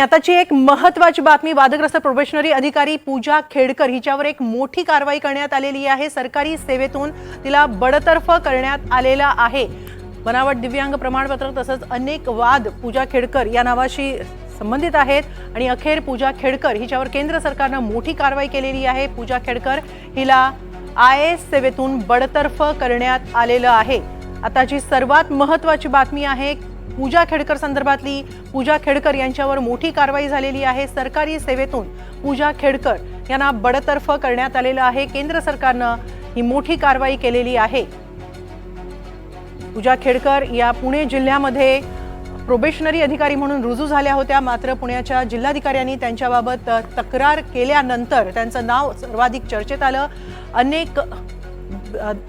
आताची एक महत्वाची बातमी वादग्रस्त प्रोबेशनरी अधिकारी पूजा खेडकर हिच्यावर एक मोठी कारवाई करण्यात आलेली आहे. सरकारी सेवेतून तिला बडतर्फ करण्यात आलेला आहे. बनावट दिव्यांग प्रमाणपत्र तसंच अनेक वाद पूजा खेडकर या नावाशी संबंधित आहेत आणि अखेर पूजा खेडकर हिच्यावर केंद्र सरकारनं मोठी कारवाई केलेली आहे. पूजा खेडकर हिला आय एस सेवेतून बडतर्फ करण्यात आलेलं आहे. आताची सर्वात महत्वाची बातमी आहे पूजा खेडकर संदर्भातली पूजा खेडकर यांच्यावर मोठी कारवाई झालेली आहे. सरकारी सेवेतून पूजा खेडकर यांना बडतर्फ करण्यात आलेलं आहे. केंद्र सरकारनं ही मोठी कारवाई केलेली आहे. पूजा खेडकर या पुणे जिल्ह्यामध्ये प्रोबेशनरी अधिकारी म्हणून रुजू झाल्या होत्या. मात्र पुण्याच्या जिल्हाधिकाऱ्यांनी त्यांच्याबाबत तक्रार केल्यानंतर त्यांचं नाव सर्वाधिक चर्चेत आलं. अनेक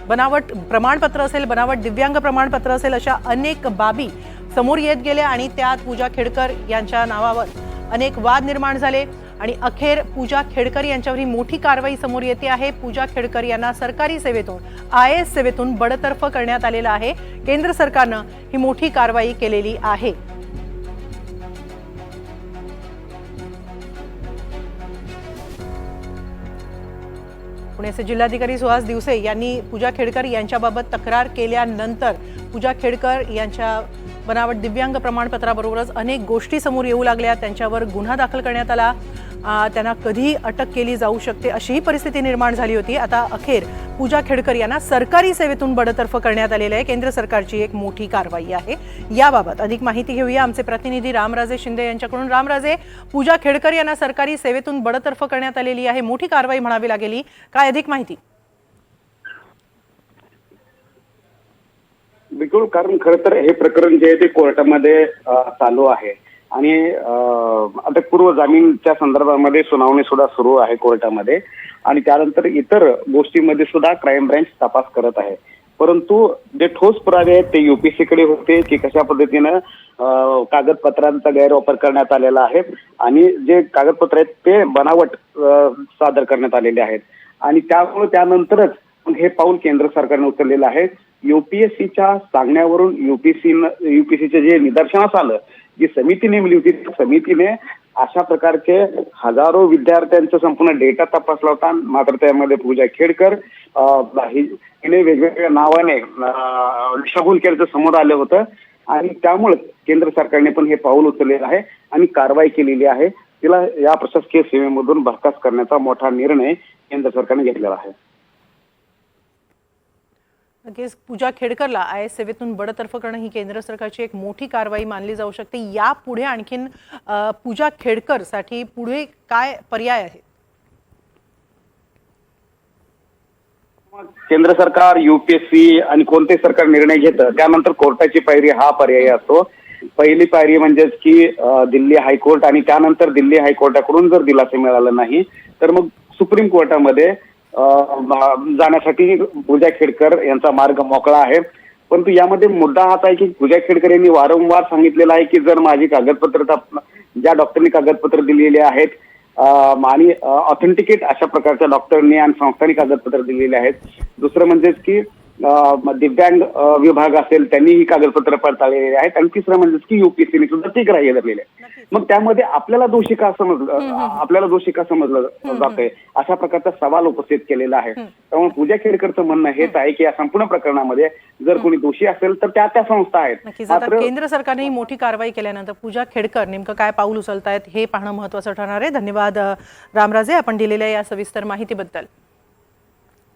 बनावट प्रमाणपत्र असेल बनावट दिव्यांग प्रमाणपत्र असेल अशा अनेक बाबी समोर येत गेल्या आणि त्यात पूजा खेडकर यांच्या नावावर अनेक वाद निर्माण झाले. आणि अखेर पूजा खेडकर यांच्यावर ही मोठी कारवाई समोर येते आहे. पूजा खेडकर यांना सरकारी सेवेतून आय एस सेवेतून बडतर्फ करण्यात आलेलं आहे. केंद्र सरकारनं ही मोठी कारवाई केलेली आहे. पुण्याचे जिल्हाधिकारी सुहास दिवसे यांनी पूजा खेडकर यांच्याबाबत तक्रार केल्यानंतर पूजा खेडकर यांच्या बनावट दिव्यांग प्रमाणपत्राबरोबरच अनेक गोष्टी समोर येऊ लागल्या. त्यांच्यावर गुन्हा दाखल करण्यात आला. त्यांना कधी अटक केली जाऊ शकते अशीही परिस्थिती निर्माण झाली होती. आता अखेर पूजा खेडकर यांना सरकारी सेवेतून बडतर्फ करण्यात आलेलं आहे. केंद्र सरकारची एक मोठी कारवाई आहे. याबाबत अधिक माहिती घेऊया आमचे प्रतिनिधी रामराजे शिंदे यांच्याकडून. रामराजे पूजा खेडकर यांना सरकारी सेवेतून बडतर्फ करण्यात आलेली आहे. मोठी कारवाई म्हणावी लागेली. काय अधिक माहिती? बिलकुल कारण खरं तर हे प्रकरण जे आहे ते कोर्टामध्ये चालू आहे. आणि आता पूर्व जामीनच्या संदर्भामध्ये सुनावणी सुद्धा सुरू आहे कोर्टामध्ये आणि त्यानंतर इतर गोष्टीमध्ये सुद्धा क्राईम ब्रँच तपास करत आहे. परंतु जे ठोस पुरावे आहेत ते युपीसी कडे होते की कशा पद्धतीनं कागदपत्रांचा गैरवापर करण्यात आलेला आहे आणि जे कागदपत्र आहेत ते बनावट सादर करण्यात आलेले आहेत. आणि त्यामुळे त्यानंतरच हे पाऊल केंद्र सरकारने उचललेलं आहे. युपीएससीच्या सांगण्यावरून युपीसी युपीसीचे जे निदर्शनास आलं जी समिती नेमली होती त्या समितीने अशा प्रकारचे हजारो विद्यार्थ्यांचा संपूर्ण डेटा तपासला होता. मात्र त्यामध्ये पूजा खेडकर तिने हिने वेगवेगळ्या नावाने अं, दिशाभूल केल्याचं समोर आलं होतं. आणि त्यामुळे केंद्र सरकारने पण हे पाऊल उचललेलं आहे आणि कारवाई केलेली आहे. तिला या प्रशासकीय सेवेमधून बरखास्त करण्याचा मोठा निर्णय केंद्र सरकारने घेतलेला आहे. नक्कीच पूजा खेडकरला आय एस सेवेतून बडतर्फ करणं ही केंद्र सरकारची एक मोठी कारवाई मानली जाऊ शकते. यापुढे आणखीन पूजा पूजा खेडकरसाठी पुढे काय पर्याय आहेत? केंद्र सरकार युपीएससी आणि कोणते सरकार निर्णय घेतं त्यानंतर कोर्टाची पायरी हा पर्याय असतो. पहिली पायरी म्हणजेच की दिल्ली हायकोर्ट आणि त्यानंतर दिल्ली हायकोर्टाकडून जर दिलासा मिळाला नाही तर मग सुप्रीम कोर्टामध्ये जाण्यासाठी पूजा खेडकर यांचा मार्ग मोकळा आहे. परंतु यामध्ये मुद्दा हाच आहे की पूजा खेडकर यांनी वारंवार सांगितलेलं आहे की जर माझी कागदपत्र ज्या डॉक्टरनी कागदपत्र दिलेली आहेत आणि ऑथेंटिकेट अशा प्रकारच्या डॉक्टरनी आणि संस्थांनी कागदपत्र दिलेली आहेत. दुसरं म्हणजेच की दिव्यांग विभाग असेल त्यांनी ही कागदपत्र पडताळलेली आहेत. आणि तिसरं म्हणजेच की युपीएससीने सुद्धा ती ग्राह्य धरलेली आहे. मग त्यामध्ये आपल्याला दोषी का समजलं? आपल्याला दोषी का समजलं जातंय? अशा प्रकारचा सवाल उपस्थित केलेला आहे. त्यामुळे पूजा खेडकरचं म्हणणं हेच आहे की या संपूर्ण प्रकरणामध्ये जर कोणी दोषी असेल तर त्या त्या संस्था आहेत. केंद्र सरकारने ही मोठी कारवाई केल्यानंतर पूजा खेडकर नेमकं काय पाऊल उचलतायत हे पाहणं महत्त्वाचं ठरणार आहे. धन्यवाद रामराजे. आपण दिलेल्या या सविस्तर माहितीबद्दल.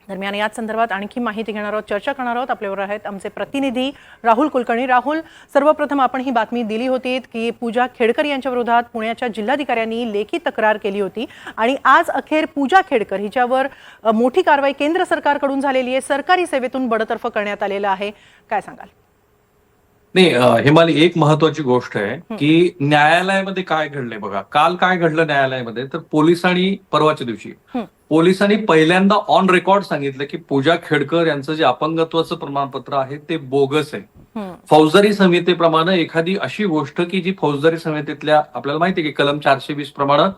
दरम्यान याच संदर्भात आणखी माहिती घेणार आहोत चर्चा करणार आहोत. आपल्यावर आहेत आमचे प्रतिनिधी राहुल कुलकर्णी. राहुल सर्वप्रथम आपण ही बातमी दिली होती की पूजा खेडकर यांच्या विरोधात पुण्याच्या जिल्हाधिकाऱ्यांनी लेखी तक्रार केली होती आणि आज अखेर पूजा खेडकर हिच्यावर मोठी कारवाई केंद्र सरकारकडून झालेली आहे. सरकारी सेवेतून बडतर्फ करण्यात आलेलं आहे. काय सांगाल? नाही हेमाली एक महत्वाची गोष्ट आहे की न्यायालयामध्ये काय घडलंय बघा. काल काय घडलं न्यायालयामध्ये? तर पोलिसांनी परवाच्या दिवशी. पोलिसांनी पहिल्यांदा ऑन रेकॉर्ड सांगितलं की पूजा खेडकर यांचं जे अपंगत्वाचं प्रमाणपत्र आहे ते बोगस आहे. फौजदारी संहितेप्रमाणे एखादी अशी गोष्ट की जी फौजदारी संहितेतल्या आपल्याला माहिती आहे की कलम चारशे वीस प्रमाणे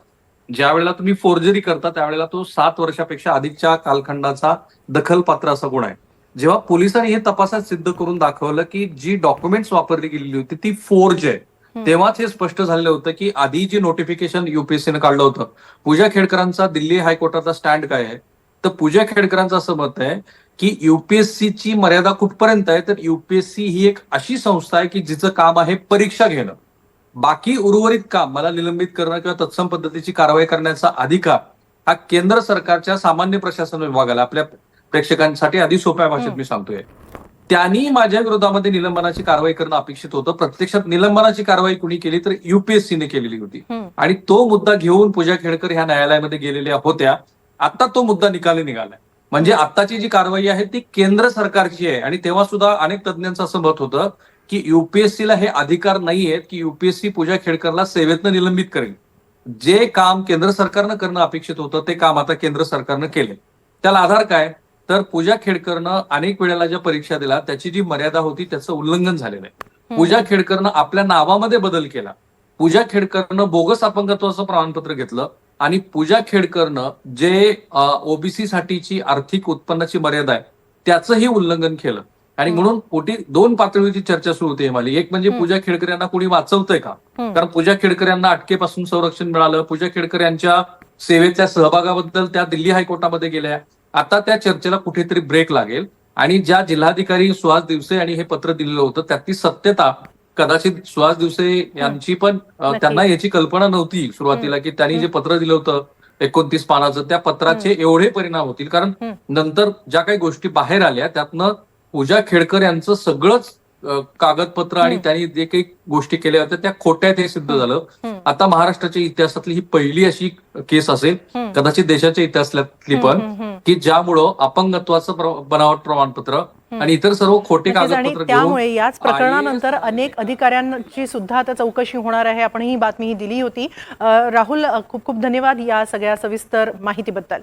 ज्या वेळेला तुम्ही फोर्जरी करता त्यावेळेला तो सात वर्षापेक्षा अधिकच्या कालखंडाचा दखलपात्र असा गुण आहे. जेव्हा पोलिसांनी हे तपासात सिद्ध करून दाखवलं की जी डॉक्युमेंट्स वापरली गेलेली होती ती फोर्ज आहे. तेव्हाच हे स्पष्ट झालेलं होतं की आधी जी नोटिफिकेशन युपीएससीनं काढलं होतं पूजा खेडकरांचा दिल्ली हायकोर्टाचा स्टँड काय आहे? तर पूजा खेडकरांचं असं मत आहे की युपीएससीची मर्यादा कुठपर्यंत आहे? तर युपीएससी ही एक अशी संस्था आहे की जिचं काम आहे परीक्षा घेणं. बाकी उर्वरित काम मला निलंबित करणं किंवा तत्सम पद्धतीची कारवाई करण्याचा अधिकार हा केंद्र सरकारच्या सामान्य प्रशासन विभागाला आपल्या प्रेक्षकांसाठी आधी सोप्या भाषेत मी सांगतोय. त्यांनी माझ्या विरोधामध्ये निलंबनाची कारवाई करणं अपेक्षित होतं. प्रत्यक्षात निलंबनाची कारवाई कुणी केली तर युपीएससीने केलेली होती. आणि तो मुद्दा घेऊन पूजा खेडकर ह्या न्यायालयामध्ये गेलेल्या होत्या. आता तो मुद्दा निकाली निघालाय. म्हणजे आताची जी कारवाई आहे ती केंद्र सरकारची आहे. आणि तेव्हा सुद्धा अनेक तज्ज्ञांचं असं मत होतं की युपीएससीला हे अधिकार नाही आहेत की युपीएससी पूजा खेडकरला सेवेतनं निलंबित करेल. जे काम केंद्र सरकारनं करणं अपेक्षित होतं ते काम आता केंद्र सरकारनं केले त्याला आधार काय? तर पूजा खेडकरनं अनेक वेळेला ज्या परीक्षा दिल्या त्याची जी मर्यादा होती त्याचं उल्लंघन झालेलं आहे. पूजा खेडकरनं आपल्या नावामध्ये बदल केला. पूजा खेडकरनं बोगस अपंगत्वाचं प्रमाणपत्र घेतलं आणि पूजा खेडकरनं जे ओबीसी साठीची आर्थिक उत्पन्नाची मर्यादा आहे त्याचंही उल्लंघन केलं. आणि म्हणून पोटी दोन पातळीवरची चर्चा सुरू होती मला एक म्हणजे. पूजा खेडकर यांना कोणी वाचवतंय का. कारण पूजा खेडकर यांना अटकेपासून संरक्षण मिळालं. पूजा खेडकर यांच्या सेवेतल्या सहभागाबद्दल त्या दिल्ली हायकोर्टामध्ये गेल्या. आता त्या चर्चेला कुठेतरी ब्रेक लागेल आणि ज्या जिल्हाधिकारी सुहास दिवसे आणि हे पत्र दिलेलं होतं त्यातली सत्यता कदाचित सुहास दिवसे यांची पण. त्यांना याची कल्पना नव्हती सुरुवातीला की त्यांनी जे पत्र दिलं होतं एकोणतीस पानाचं त्या पत्राचे एवढे परिणाम होतील कारण. नंतर ज्या काही गोष्टी बाहेर आल्या त्यातनं पूजा खेडकर यांचं सगळंच कागदपत्र आणि. त्यांनी जे काही गोष्टी केल्या होत्या त्या खोट्या आहेत हे सिद्ध झालं. आता महाराष्ट्राच्या इतिहासातली ही पहिली अशी केस असेल. कदाचित देशाच्या इतिहासातली पण. की ज्यामुळं अपंगत्वाचं बनावट प्रमाणपत्र आणि इतर सर्व खोटे कागदपत्र त्यामुळे याच प्रकरणानंतर अनेक अधिकाऱ्यांची सुद्धा आता चौकशी होणार आहे. आपण ही बातमी ही दिली होती. राहुल खूप खूप धन्यवाद या सगळ्या सविस्तर माहितीबद्दल.